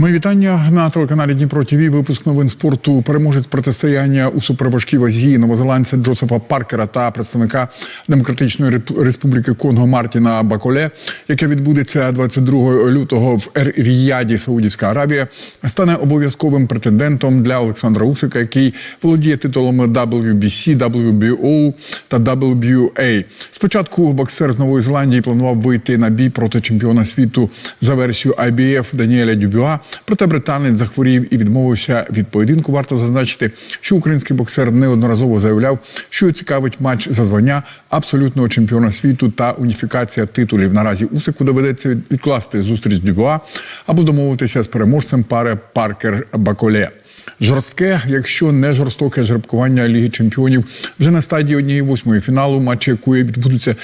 Мої вітання на телеканалі Дніпро ТВ. Випуск новин спорту. Переможець протистояння у суперважкій вазі новозеландця Джозефа Паркера та представника Демократичної Республіки Конго Мартіна Баколе, яке відбудеться 22 лютого в Ер-Ріяді, Саудівська Аравія, стане обов'язковим претендентом для Олександра Усика, який володіє титулами WBC, WBO та WBA. Спочатку боксер з Нової Зеландії планував вийти на бій проти чемпіона світу за версією IBF Даніеля Дюбюа. Проте британець захворів і відмовився від поєдинку. Варто зазначити, що український боксер неодноразово заявляв, що цікавить матч за звання абсолютного чемпіона світу та уніфікація титулів. Наразі Усику доведеться відкласти зустріч з Дюбюа або домовитися з переможцем пари Паркер Баколе. Жорстке, якщо не жорстоке жеребкування Ліги Чемпіонів вже на стадії однієї восьмої фіналу, матчі якої відбудуться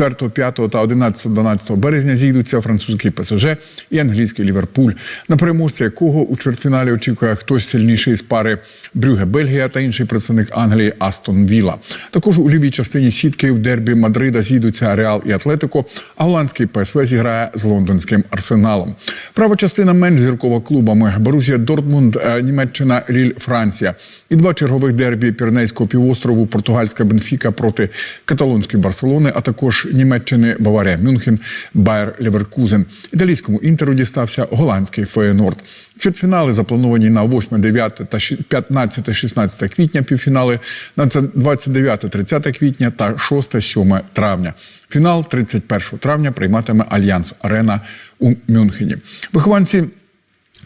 4, 5 та 11, 12 березня, зійдуться французький ПСЖ і англійський Ліверпуль, на переможця якого у чвертьфіналі очікує хтось сильніший з пари Брюге Бельгія та інший представник Англії Астон Вілла. Також у лівій частині сітки в дербі Мадрида зійдуться Реал і Атлетико, а голландський ПСВ зіграє з лондонським арсеналом. Права частина менш зіркова клубами Борусія Дортмунд, е, Німеччина, Ліль, Франція. І два чергових дербі Пірнейського півострову, португальська Бенфіка проти каталонської Барселони, а також Німеччини Баварія Мюнхен, Байер Леверкузен. Італійському інтеру дістався голландський Феєнорд. Чвертьфінали заплановані на 8, 9 та 15, 16 квітня. Півфінали на це 29, 30 квітня та 6, 7 травня. Фінал 31 травня прийматиме Альянс Арена у Мюнхені. Вихованці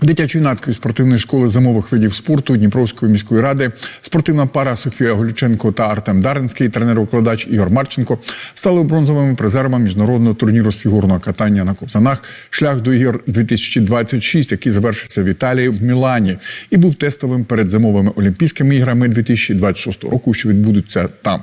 Дитячо-юнацької спортивної школи зимових видів спорту Дніпровської міської ради спортивна пара Софія Голюченко та Артем Даринський, тренер-укладач Ігор Марченко стали бронзовими призерами міжнародного турніру з фігурного катання на ковзанах шлях до ігор 2026, який завершився в Італії в Мілані, і був тестовим перед зимовими олімпійськими іграми 2026 року, що відбудуться там.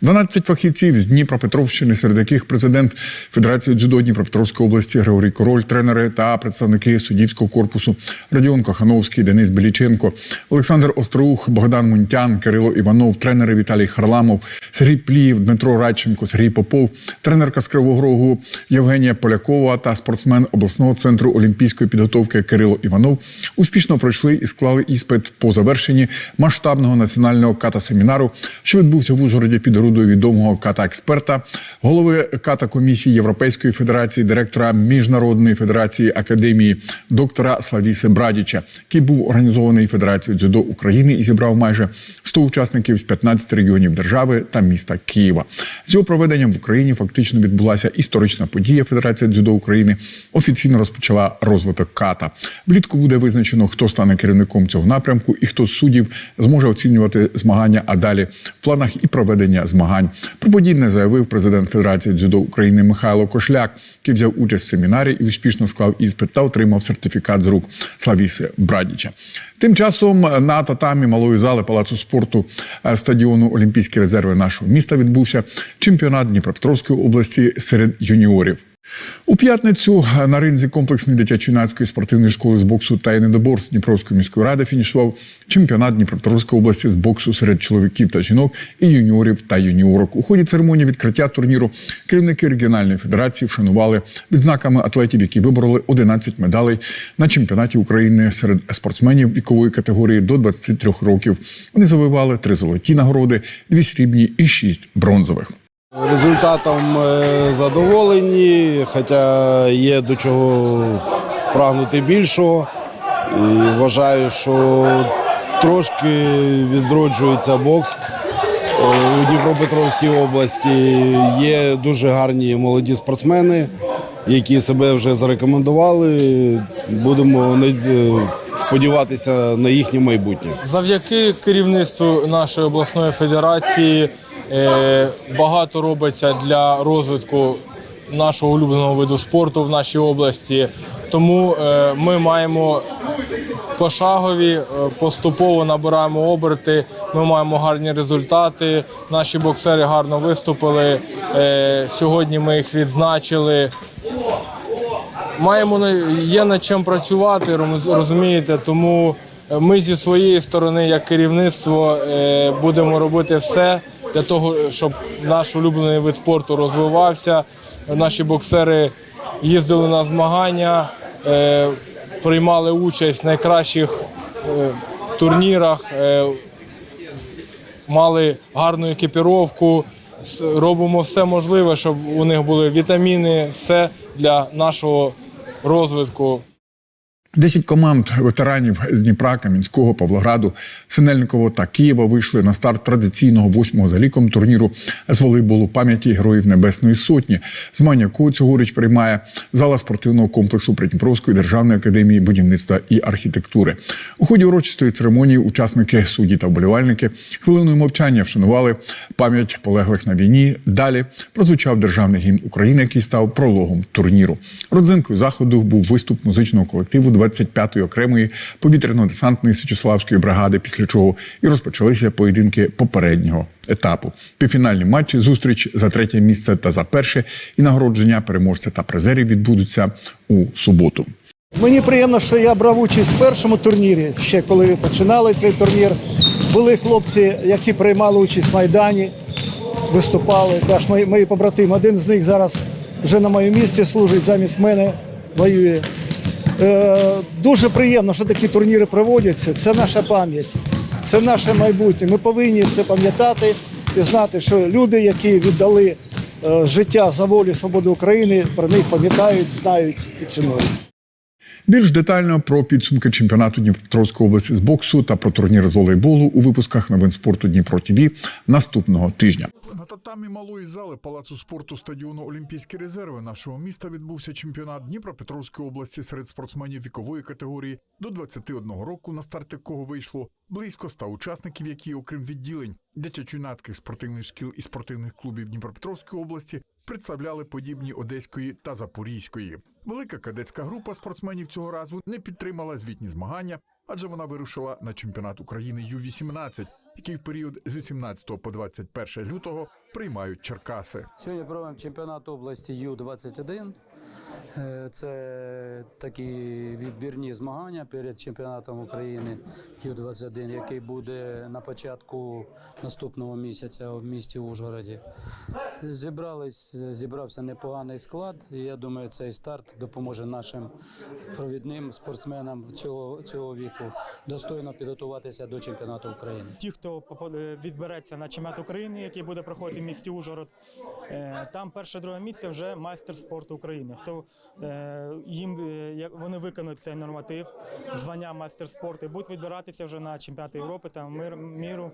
12 фахівців з Дніпропетровщини, серед яких президент Федерації дзюдо Дніпропетровської області Григорій Король, тренери та представники суддівського корпусу Радіон Кохановський, Денис Беліченко, Олександр Остроух, Богдан Мунтян, Кирило Іванов, тренери Віталій Харламов, Сергій Пліїв, Дмитро Радченко, Сергій Попов, тренерка з Кривого Рогу Євгенія Полякова та спортсмен обласного центру олімпійської підготовки Кирило Іванов успішно пройшли і склали іспит по завершенні масштабного національного ката-семінару, що відбувся в Ужгороді під орудою відомого ката-експерта, голови ката-комісії Європейської федерації, директора Міжнародної федерації академії доктора Славіси Брадіча, який був організований Федерацією дзюдо України і зібрав майже 100 учасників з 15 регіонів держави та міста Києва. З його проведенням в Україні фактично відбулася історична подія. Федерація дзюдо України офіційно розпочала розвиток ката. Влітку буде визначено, хто стане керівником цього напрямку і хто з суддів зможе оцінювати змагання, а далі в планах і проведення змагань. Про подібне заявив президент Федерації дзюдо України Михайло Кошляк, який взяв участь в семінарі і успішно склав іспит та отримав сертифікат з рук Славіси Брадіча. Тим часом на татамі малої зали палацу спорту е, стадіону Олімпійські резерви нашого міста відбувся чемпіонат Дніпропетровської області серед юніорів. У п'ятницю на ринзі комплексної дитячо-юнацької спортивної школи з боксу та єдиноборств Дніпровської міської ради фінішував чемпіонат Дніпропетровської області з боксу серед чоловіків та жінок і юніорів та юніорок. У ході церемонії відкриття турніру керівники регіональної федерації вшанували відзнаками атлетів, які вибороли 11 медалей на чемпіонаті України серед спортсменів вікової категорії до 23 років. Вони завоювали три золоті нагороди, дві срібні і шість бронзових. Результатом е, задоволені, хоча є до чого прагнути більшого. І вважаю, що трошки відроджується бокс е, у Дніпропетровській області. Є дуже гарні молоді спортсмени, які себе вже зарекомендували. Будемо е, сподіватися на їхнє майбутнє. Завдяки керівництву нашої обласної федерації багато робиться для розвитку нашого улюбленого виду спорту в нашій області. Тому е, ми маємо пошагові, е, поступово набираємо оберти. Ми маємо гарні результати. Наші боксери гарно виступили. Е, сьогодні ми їх відзначили. Маємо є над чим працювати, роз- розумієте, тому е, ми зі своєї сторони, як керівництво, е, будемо робити все для того, щоб наш улюблений вид спорту розвивався. Наші боксери їздили на змагання. е, приймали участь в найкращих е, турнірах, е, мали гарну екіпіровку. Робимо все можливе, щоб у них були вітаміни, все для нашого розвитку. Десять команд ветеранів з Дніпра, Кам'янського, Павлограду, Синельникового та Києва вийшли на старт традиційного восьмого за ліком турніру з волейболу пам'яті Героїв Небесної Сотні, змагання якого цьогоріч приймає зала спортивного комплексу Придніпровської державної академії будівництва і архітектури. У ході урочистої церемонії учасники, судді та вболівальники хвилиною мовчання вшанували пам'ять полеглих на війні. Далі прозвучав державний гімн України, який став прологом турніру. Родзинкою заходу був виступ музичного колективу 25-ї окремої повітряно-десантної Січеславської бригади, після чого і розпочалися поєдинки попереднього етапу. Півфінальні матчі, зустріч за третє місце та за перше і нагородження переможця та призерів відбудуться у суботу. Мені приємно, що я брав участь в першому турнірі, ще коли починали цей турнір. Були хлопці, які приймали участь в Майдані, виступали. Теж мої, мої побратими. Один з них зараз вже на моєму місці служить, замість мене воює. Е, дуже приємно, що такі турніри проводяться. Це наша пам'ять, це наше майбутнє. Ми повинні це пам'ятати і знати, що люди, які віддали е, життя за волю і свободу України, про них пам'ятають, знають і цінують. Більш детально про підсумки чемпіонату Дніпропетровської області з боксу та про турнір з волейболу у випусках новин спорту Дніпро ТВ наступного тижня. На татамі малої зали палацу спорту стадіону Олімпійські резерви нашого міста відбувся чемпіонат Дніпропетровської області серед спортсменів вікової категорії до 21 року, на старт якого вийшло близько ста учасників, які, окрім відділень дитячо-юнацьких спортивних шкіл і спортивних клубів Дніпропетровської області, представляли подібні Одеської та Запорізької. Велика кадетська група спортсменів цього разу не підтримала звітні змагання, адже вона вирушила на чемпіонат України Ю-18, який в період з 18 по 21 лютого приймають Черкаси. Сьогодні проводимо чемпіонат області Ю-21. Е, Це такі відбірні змагання перед чемпіонатом України Ю-21, який буде на початку наступного місяця в місті Ужгороді. Зібрались, зібрався непоганий склад, і я думаю, цей старт допоможе нашим провідним спортсменам цього, цього віку достойно підготуватися до чемпіонату України. ті, хто відбереться на чемпіонат України, який буде проходити в місті Ужгород, е, там перше друге місце вже майстер спорту України. Хто е, їм е, вони виконують цей норматив, звання майстер спорту, і будуть відбиратися вже на чемпіонат Європи та міру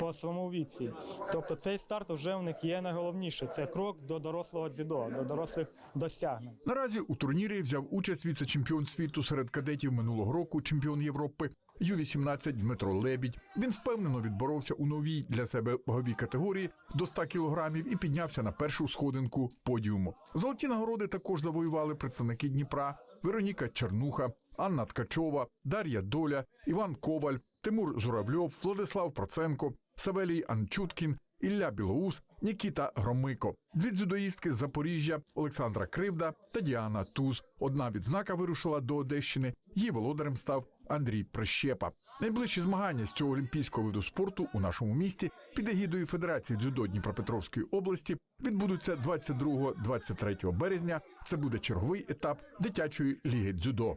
по своєму віці. Тобто цей старт вже в них є найголовніше. Це крок до дорослого дзюдо, до дорослих досягнень. Наразі у турнірі взяв участь віце-чемпіон світу серед кадетів минулого року, чемпіон Європи. Ю-18 Дмитро Лебідь. Він впевнено відборовся у новій для себе ваговій категорії до 100 кілограмів і піднявся на першу сходинку подіуму. Золоті нагороди також завоювали представники Дніпра Вероніка Чернуха, Анна Ткачова, Дар'я Доля, Іван Коваль, Тимур Журавльов, Владислав Проценко, Савелій Анчуткін, Ілля Білоус, Нікіта Громико, дві дзюдоїстки з Запоріжжя Олександра Кривда та Діана Туз. Одна відзнака вирушила до Одещини. Її володарем став Андрій Прищепа. Найближчі змагання з цього олімпійського виду спорту у нашому місті під егідою Федерації дзюдо Дніпропетровської області відбудуться 22-23 березня. Це буде черговий етап дитячої ліги дзюдо.